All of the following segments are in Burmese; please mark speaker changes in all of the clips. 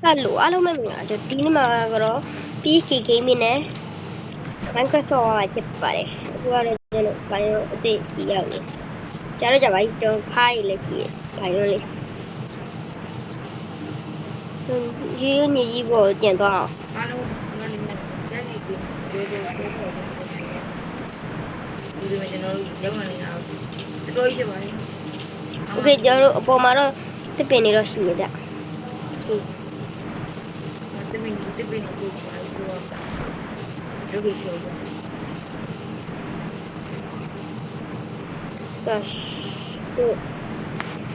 Speaker 1: Hello အားလုံးပဲမင်္ဂလာကျွန်တော်ဒီနေ့မှာကတော့ PC Gaming နဲ့ Minecraft ဆော့ပါဖြစ်ပါတယ်အခုကတော့ကျွန်တော်ဘာလို့အသိကြီးရောက်နေကြားတော့ကြပါပြီကျွန်တော်ဖိုင်လည်းကြည့်ဘာလို့လဲဒီညီကြီးပေါ်ပြန်သွားအောင်
Speaker 2: အားလုံးမနေနဲ့ညနေကဒီလိုလိုပို့ဖို့ဒီလိုကျွန်တော်တို့ရောက်နေတာတော်တော်ကြီးဖြစ်ပါလေ
Speaker 1: โอเคကျွန်တော်တို့အပေါ်မှာတော့တစ်ပင်နေတော့ရှိနေကြ
Speaker 2: တ ты бы не был моего других человек. Так, что?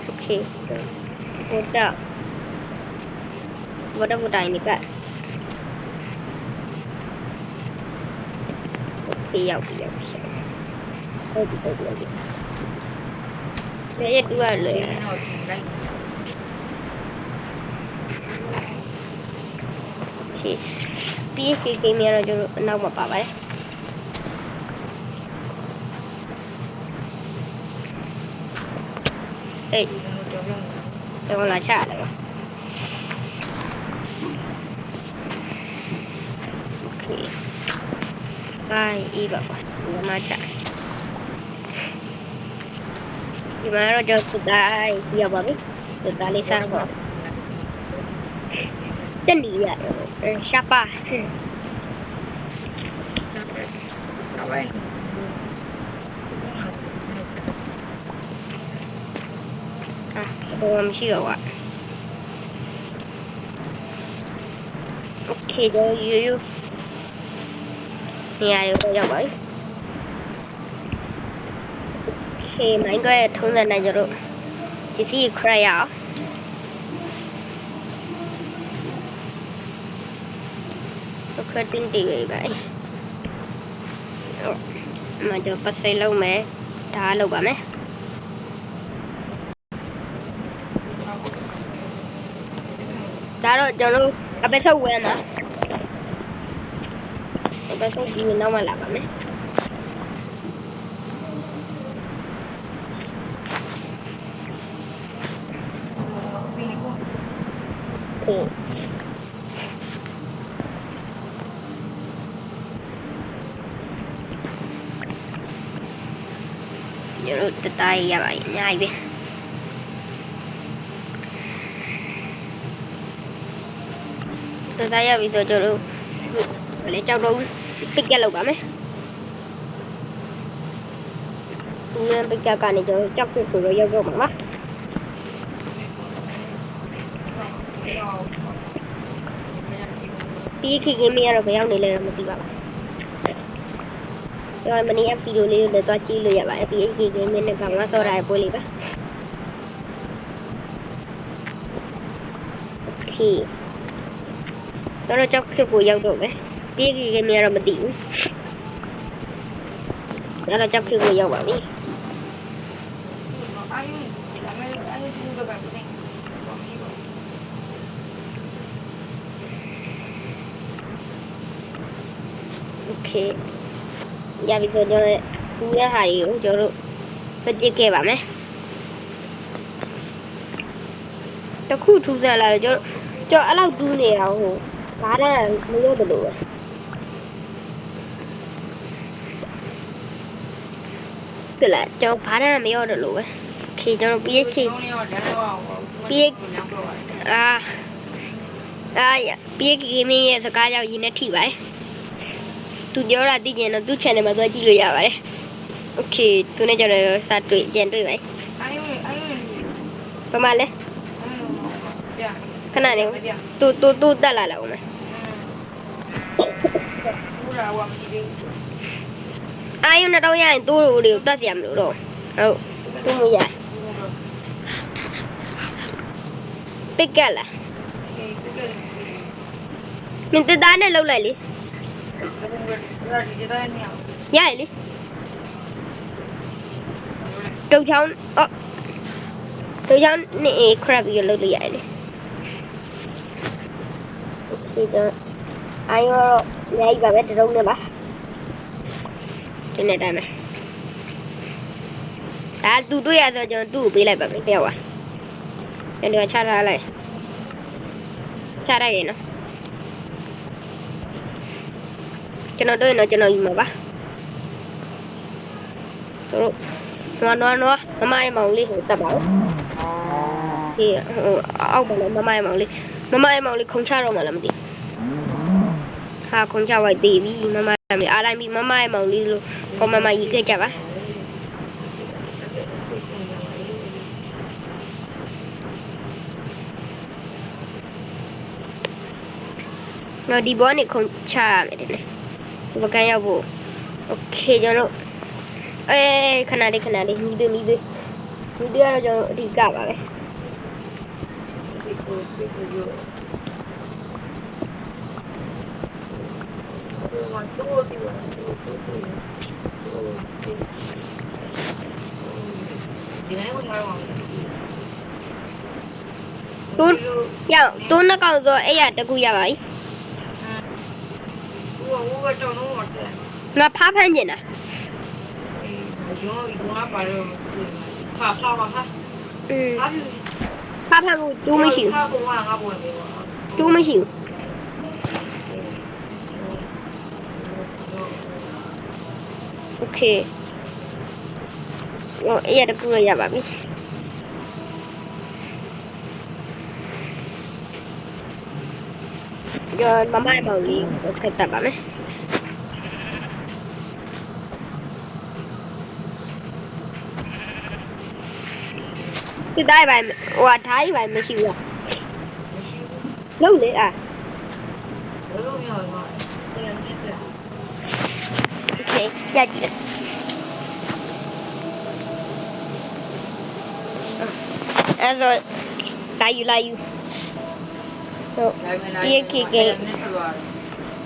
Speaker 2: Окей, что? Вот так. Вот так,
Speaker 1: вот так, не так. Okey, ya, okey, ya, okey. Okey, okey, okey. Saya dua lah. เคရောက်ပြီရောက်ပြီဟုတ်ပြီဟုတ်ပြီဟုတ်ပြီဘယ်ရတူ 这里呀、啊，嗯，下巴。嗯。好嘞。啊，我们去玩。Okay, there
Speaker 2: you. Nhà yêu bây giờ vậy.
Speaker 1: Okay, mà anh có thể thông dần này cho được. Chỉ gì cry out. ఒకటింటికి medyo pasilaw me talo ba me Claro, yo no, a veces buena. A veces no me lava, ¿me? Oh. စံနဲ့ကျတော့ဒီစီခရရအောင်အခရတင်တီးပဲပဲဟုတ်မကျွန်တော်ပတ်စိတ်လုံးမယ်ဒါလောက်ပါမယ်ဒါတော့ကျွန်တော်တို့အပက်ဆုပ်ဝဲမှာအပက်ဆုပ်ဒီနောက်မှလာပါမယ်
Speaker 2: ပြီးနေကို
Speaker 1: ဟုတ်ညတို့တတိုင်းရပါပြီအများကြီးပဲတတိုင်းရပြီဆိုကျွန်တော်တို့အခုလေကြောက်တော့ပစ်ကက်လောက်ပါမယ်ဒီပစ်ကက်ကနေကျွန်တော်ကြောက်ပစ်ကိုတော့ရောက်တော့မှာပါပြီးခိခိမင်းကတော့ဘယ်ရောက်နေလဲတော့မသိပါဘူးကျွန် တော်မနေ့ကဗီဒီယိုလေးကိုလည်းသွားကြည့်လို့ရပါတယ်ပြီးခိခိမင်းနဲ့ဘာမှဆော့တာရဲ့ပွဲလေးပါโอเคတော့ကြောက်ဖြစ်ကိုရောက်တော့မယ်ပြီးခိခိမင်းကတော့မသိဘူးတော့ကြောက်ဖြစ်ကိုရောက်ပါပြီ
Speaker 2: အာယုဒါမဲ့အာယုသူတို့ကပြင်ဘာမရှိပါဘူး
Speaker 1: โอเค ရပြီဆိုတော့ပူတဲ့ဟာတွေကိုကျွန်တော်တို့ပစ်ခဲ့ပါမယ်တခုထူးစားလာတော့ကျွန်တော်ကျွန်တော်အဲ့လောက်တူးနေတာဟိုဘားတန်းမလို့တလို့ပဲပြလာကျွန်တော်ဘားတန်းမရောတော့လို့ပဲခေကျွန်တော်
Speaker 2: PH PH
Speaker 1: အာအာ PH gaming ရဲ့စကားကြောင့်ရင်းနဲ့ထိပါတယ် သူပြောတာသိကျင်တော့သူ့ channel မှာသွားကြည့်လို့ရပါတယ်။ Okay သူနဲ့ကြတော့စတွေ့ပြန်တွေ့ပါ යි ။
Speaker 2: အိုင်းအို
Speaker 1: င်းပမာလဲခဏနေတူတူတူတက်လာလာဦးမယ်အာယုန်တော့ရရင်သူ့တို့တွေကိုတတ်ပြမလို့တော့ဟုတ်သူ့မရပစ်ကက်လာမင်းတသားနဲ့လှုပ်လိုက်လေ ಯಾ ಇಲ್ಲಿ Trừ xong Ơ ờ. Trừ xong ờ, Nè crap vô lưu dạy đi. Ok đó Ai ngờ Lấy bà bé trông nè bà Cái này đây mà Đã, tu tu ya rồi tu bị lại bà bé đeo à. Em đưa cha ra lại Cha ra kìa ကျွန်တော်သူ့ကိုပေးလိုက်ပါမယ်တယောက်ကကျွန်တော်ချထားလိုက်ချလိုက်ရင်နော်ကျွန်တော်တို့ရင်တော့ကျွန်တော်ယူမှာပါတို့နွားနွားနွားမမရဲ့မောင်လေးကိုတက်ပါဦးဒီဟိုအောက်ပါလေမမရဲ့မောင်လေးမမရဲ့မောင်လေးခုံချတော့မှလည်းမသိဟာခုံချဝိုက်သေးပြီမမရဲ့မောင်လေးအားလိုက်ပြီမမရဲ့မောင်လေးလို့ကောမမကြီးခဲ့ကြပါတော့ဒီဘောနေခုံချရမယ်တဲ့ Bakayabo. Okey, jom. Eh, kanade kanade. đi, midu. Midu ada jom tiga apa? Eh. Tun, ya, tun nak kau tu, eh ada kuya
Speaker 2: baik. Eh. กระจกทั้งหมดเลยแล้
Speaker 1: วภาพแพนเย็นอะหมาผ่า
Speaker 2: อน้าไม่เบา
Speaker 1: มาค่ะอืา
Speaker 2: พอยู่าแพนดู
Speaker 1: ไม่หิวภา
Speaker 2: กูว่างครับ
Speaker 1: บนดูไม่หิอเคอียกูเลยอย่าแบบนี้ giờ mama bảo đi có thể tập bạn ấy ဒီတိုင်းပါဟိုဟာဓာတ်ကြီးပါမရှိဘူးလား
Speaker 2: မရှိဘူး
Speaker 1: လုံးလေအာ
Speaker 2: ဘယ်လိုမျိုးလဲအဲ့ဒါနဲ့ပြ
Speaker 1: โอเคရကြည့်တယ်အဲ့တော့လာယူလာယူဟုတ်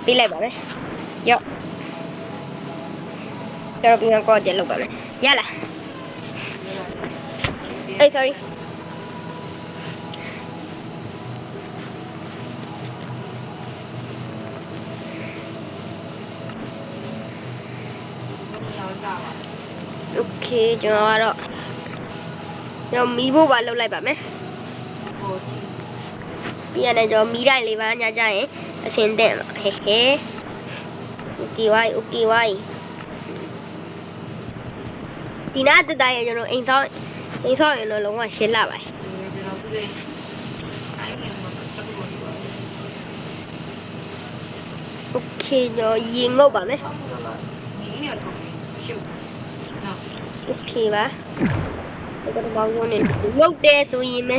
Speaker 1: ပြီးလိုက်ပါမယ်ရော့ကျွန်တော်ပြန်ကောက်ကြလောက်ပါမယ်ရလား အေး sorry โอเคကျွန်တော်ကတော့ကျွန်တော်မီးဖို့ပါလောက်လိုက်ပါမယ်ပြီးရတယ်ကျွန်တော်မီးတိုင်းလေးပါညကြရင်အဆင်သင့်ပါဟဲဟဲโอเคဝိုင်းโอเคဝိုင်းဒီနာတတိုင်းရကျွန်တော်အိမ်ဆောင် အိမ်ဆောင်ရင်တော့လုံးဝရှင်းလာပါတယ်โอเคကျွန်တော်ရေငုတ်ပါမယ်โอเคပါဒီကတော့ဘောင်းရုံးနေငုတ်တယ်ဆိုရင်မဲ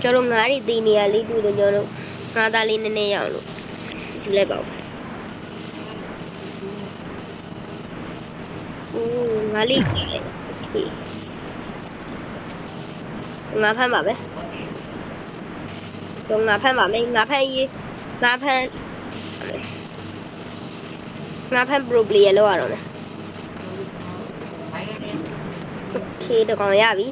Speaker 1: ကျွန်တော်ငါးရီတီနေရလေးတွေ့တယ်ကျွန်တော်ငါးသားလေးနည်းနည်းရအောင်လို့ယူလိုက်ပါဦး ငါလေးငါဖမ်းပါပဲတော့ငါဖမ်းပါမယ်ငါဖမ်းရေးငါဖမ်းငါဖမ်း pro player လောက်ရတော့မယ် okay တော့ကောင်ရပြီ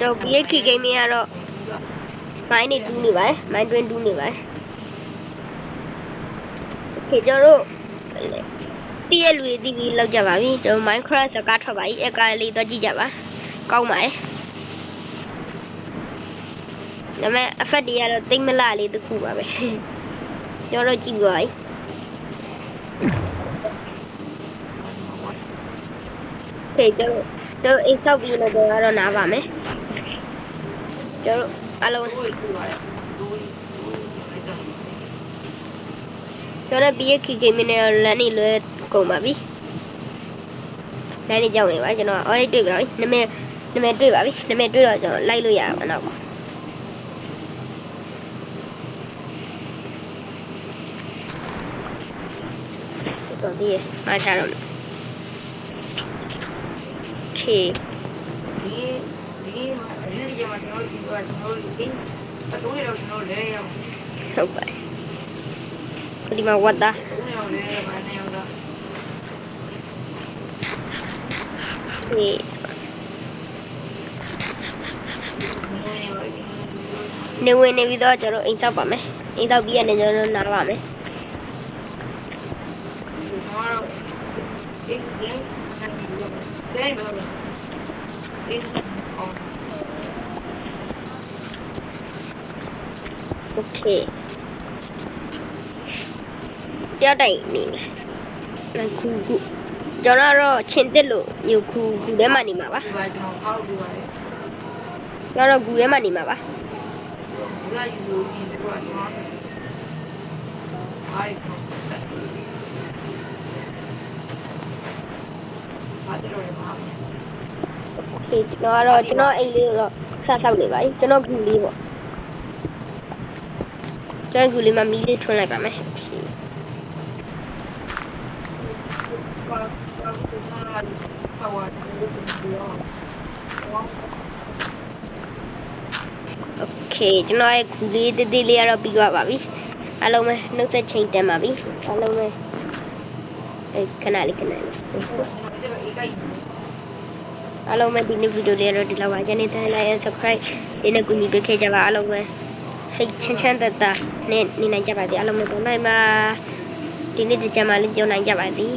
Speaker 1: တော့ PK game ရတော့မိုင်းနေတူးနေပါတယ်မိုင်းတွင်းတူးနေပါတယ် ခေကျွန်တော်တို့တည့်ရလူတွေတည်ပြီးလောက်ကြပါပြီကျွန်တော် Minecraft စကားထွက်ပါပြီအကားလေးတော့ကြည့်ကြပါကောင်းပါတယ်ဒါပေမဲ့ effect တွေကတော့တိတ်မလလေးတစ်ခုပါပဲကျွန်တော်တို့ကြည့်ပါပြီဖေတို့တို့အိတ်ဆောက်ပြီးတော့တော့နားပါမယ်တို့အလုံး မ်ဆောက်ပြီးတော့ကျွန်တော်ကတော့နားပါမယ်ကျွန်တော်အလုံးကျွန်တော် BK game နဲ့လမ်းနေလွဲကုန်ပါပြီလမ်းနေကြောက်နေပါကျွန်တော်အော်တွေ့ပါပြီနာမည်နာမည်တွေ့ပါပြီနာမည်တွေ့တော့ကျွန်တော်လိုက်လို့ရအောင်နောက်ပါတော့ဒီမှာချတော့ Okay.
Speaker 2: ဒီဒီမှာဒီကြမှာကျွန်တော်ဒီကကျွန်တော်ဒီအတူတူကျွန်တော်လဲရအောင်
Speaker 1: ဟုတ်ပါတယ်ဒီမှာဝတ်သား
Speaker 2: တူနေအောင်လဲရပါ နေအောင်တော့
Speaker 1: ဒီ နေဝင်နေပြီးတော့ကျွန်တော်အိမ်ဆောက်ပါမယ်အိမ်ဆောက်ပြီးရနေကျွန်တော်နားပါမယ်
Speaker 2: ဒီ အေးအောင်
Speaker 1: โอเค တယောက်တိုင်နေမယ်ခုခုကျွန်တော်တော့ချင်းတက်လို့ညခုခုထဲမှာနေမှာပါ
Speaker 2: ကျွန်တော်
Speaker 1: ဂူထဲမှာနေမှာပါ
Speaker 2: ဒီကျွ
Speaker 1: န်တော်ကတော့ကျွန်တော်အိမ်လေးကိုတော့ဆက်ဆောက်နေပါပြီကျွန်တော်ဂူလေးပေါ့ကျွန်တော်ဂူလေးမှာမီးလေးထွန်းလိုက်ပါမယ် โอเคကျွန်တော်ရဲ့ခုလေးတေးသေးလေးကတော့ပြီးသွားပါပြီအားလုံးပဲနှုတ်ဆက်ချိန်တန်ပါပြီအားလုံးပဲအဲခဏလေးခဏလေး အားလုံးပဲဒီနေ့ဗီဒီယိုလေးတော့ဒီလောက်ပါကျန်နေတဲ့ like and subscribe ဒီနေ့ကူညီပေးခဲ့ကြပါအားလုံးပဲစိတ်ချမ်းချမ်းသာသာနဲ့နေနိုင်ကြပါစေအားလုံးပဲဘိုင်ဘိုင်ပါဒီနေ့ဒီကြမှာလေးကြောင်းနိုင်ကြပါစေ